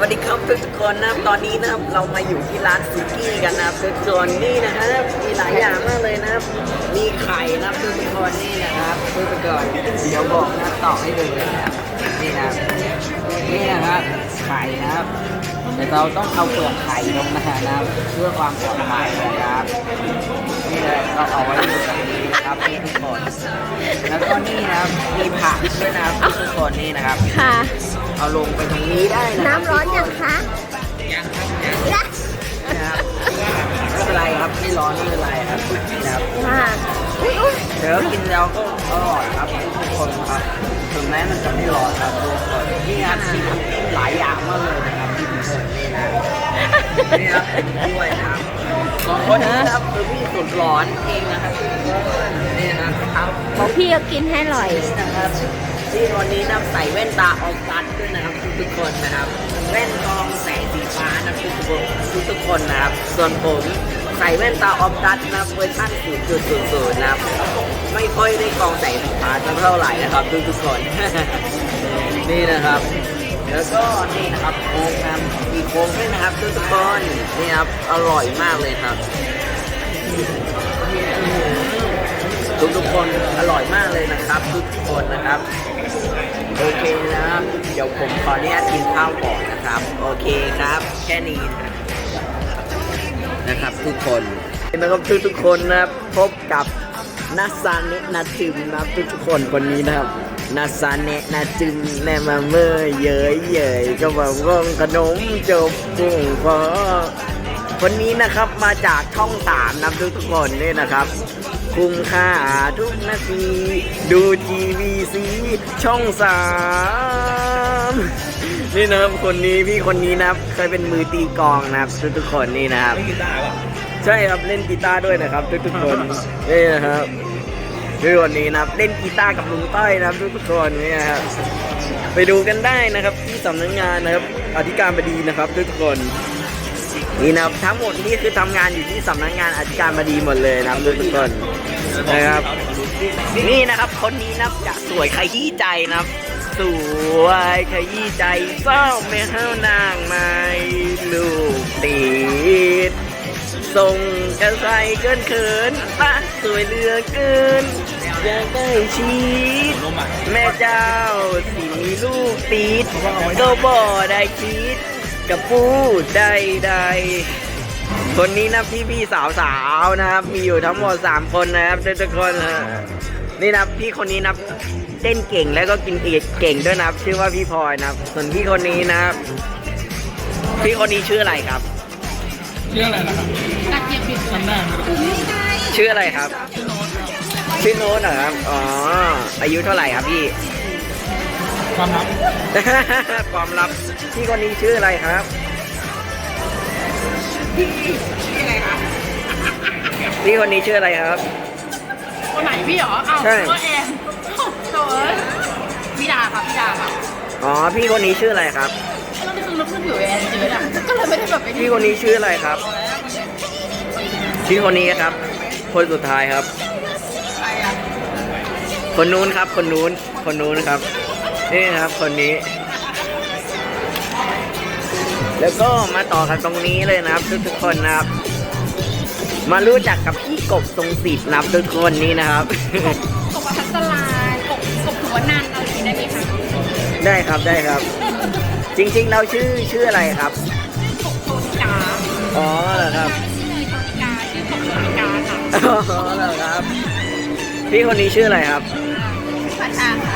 วัสดีครับทุกคนนะครับตอนนี้นะครับเรามาอยู่ที่ร้านสุกี้กันนะครับทุกคนนี่นะครับมีหลายอย่างมากเลยนะครับมีไข่นะครับทุกคนนี่นะครับทุกคนเดี๋ยวบอกนะต่อให้ดูเลยนะนี่นะนี่นะครับไข่นะครับแต่เราต้องเอาเปลือกไข่ลงนะครับเพื่อความปลอดภัยนะครับนี่เลยเราเอาไว้อยู่ตรงนี้นะครับทุกคนแล้วก็นี่นะครับมีผักด้วยนะครับทุกคนนี่นะครับค่ะ เอาลงไปตรงนี้ได้นะคบน้ำร้อนยังคะยังครับยังนะนะครับไม่เป็นไรครับไม่ร้อนไม่เป็นไรครับนี่นะครับค่ะอุ๊ยอุ๊ยเดี๋ยวกินแล้วก็อร่อยครับทุกคนครับถึงแม้มันจะไม่ร้อนครับทุกคนนี่ครับมีน้ำจิ้มหลายอย่างมากเลยนะครับที่ผมเห็นนี่นะนี่ครับด้วยนะครับคนนี้นะครับคือพี่สุดร้อนเองนะครับนี่นะครับของพี่ก็กินให้อร่อยนะครับ ที่วันนี้นะใส่แว่นตาออกตัดด้วยนะครับทุกๆคนนะครับ แว่นกองแสงสีฟ้านะทุกคนทุกคนนะครับ ส่วนผมใส่แว่นตาออฟตัดนะเวอร์ชัน0.00นะครับไม่ค่อยได้กองแสงสีฟ้าเท่าไหร่นะครับ ทุกๆคน นี่นะครับ แล้วก็นี่นะครับโค้งนะครับมีโค้งด้วยนะครับทุกๆคนนี่ครับอร่อยมากเลยครับ ทุกทุกคนอร่อยมากเลยนะครับ ทุกคนนะครับ โอเคนะครับ เดี๋ยวผมขออนุญาตกินข้าวก่อนนะครับ โอเคครับ แค่นี้นะครับ ทุกคนนะครับทุกทุกคนนะครับพบกับนาซาเนะนาจิมนะครับทุกทุกคนคนนี้นะครับนาซาเนะนาจิมแม่มาเมื่อเย้ยเย้ยก็บอกว่าขนมจบกุ้งพอคนนี้นะครับมาจากช่องสามนะทุกทุกคนนี่นะครับ คุ้มค่าทุกนาที ดูทีวีซีช่องสามนี่นะครับคนนี้พี่คนนี้นะครับเคยเป็นมือตีกลองนะครับ ทุกทุกๆคนนี่นะครับ ใช่ครับเล่นกีตาร์ด้วยนะครับ ทุกทุกๆคนนี่นะครับพี่คนนี้นะครับเล่นกีตาร์กับลุงต้อยนะครับทุกทุกๆคนนี่นะครับไปดูกันได้นะครับที่สำนักงานนะครับอธิการบดีนะครับ ทุกทุกๆคน นี่นะครับทั้งหมดนี่คือทำงานอยู่ที่สำนักงานอธิการบดีหมดเลยนะครับทุกคนนะครับ นี่นะครับคนนี้นับจะสวยขยี้ใจนะครับ สวยขยี้ใจเศร้าไม่เฮานางไม่ลูกติดส่งกระใสเกินเขินปะสวยเหลือเกินอยากได้ชีดแม่เจ้าที่มีลูกติดก็บ่ได้คิด กับพูดใดๆคนนี้นะพี่พี่สาวสาวๆนะครับ มีอยู่ทั้งหมด3คนนะครับทุกคนนะนี่นะพี่คนนี้นะเต้นเก่งแล้วก็กินเก่งด้วยนะครับ ชื่อว่าพี่พลอยนะครับ ส่วนพี่คนนี้นะครับ พี่คนนี้ชื่ออะไรครับ ชื่ออะไรล่ะครับจำได้ไหมชื่ออะไรครับ ชื่อโน้ตเหรอครับ อ๋อ อายุเท่าไหร่ครับพี่ ความลับ ความลับพี่คนนี้ชื่ออะไรครับพี่คนนี้ชื่ออะไรครับคนไหนพี่เหรออ้าวใช่ก็แอนโถ่เอ้ยพี่ดาค่ะพี่ดาค่ะอ๋อพี่คนนี้ชื่ออะไรครับแล้วนี่คือเราเพิ่งอยู่แอนเจออะก็เลยไม่ได้แบบไปพี่คนนี้ชื่ออะไรครับพี่คนนี้ครับ คนสุดท้ายครับใครอะคนนู้นครับ คนนู้น คนนู้นครับ นี่นะครับคนนี้ แล้วก็มาต่อกันตรงนี้เลยนะครับ ทุกๆคนนะครับ มารู้จักกับพี่กบทรงสิทธิ์นะครับทุกคนนี้นะครับกบประพัสลากบกบหัวนันอะไรอย่างนี้ได้ไหมคะได้ครับได้ครับ จริง ๆ เราชื่อชื่ออะไรครับกบโชติกาอ๋อเหรอครับชื่อเลยโชติกาชื่อกบโชติกาค่ะอ๋อเหรอครับ พี่คนนี้ชื่ออะไรครับพัชชาค่ะ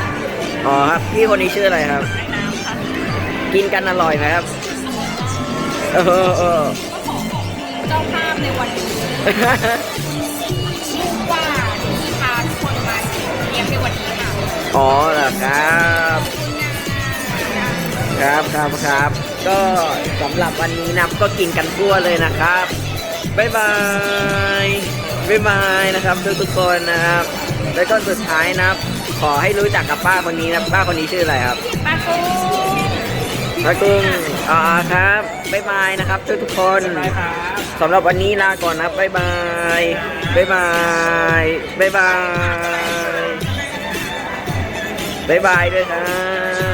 อ๋อครับ พี่คนนี้ชื่ออะไรครับไอ้น้ำค่ะกินกันอร่อยไหมครับ เออเออก็ขอขอบคุณเจ้าภาพในวันนี้ชื่อว่าที่พาทุกคนมาเลี้ยงในวันนี้ค่ะอ๋อเหรอครับ ครับครับครับ ก็สำหรับวันนี้นะก็กินกันทั่วเลยนะครับบ๊ายบายบ๊ายบายนะครับทุกทุกๆคนนะครับ แล้วก็สุดท้ายนะครับ ขอให้รู้จักกับป้าคนนี้นะป้าคนนี้ชื่ออะไรครับป้ากุ้งป้ากุ้งอ๋อครับบ๊ายบายนะครับทุกทุกๆคนสำหรับวันนี้ลาก่อนนะครับบ๊ายบายบ๊ายบายบ๊ายบายบ๊ายบายด้วยครับ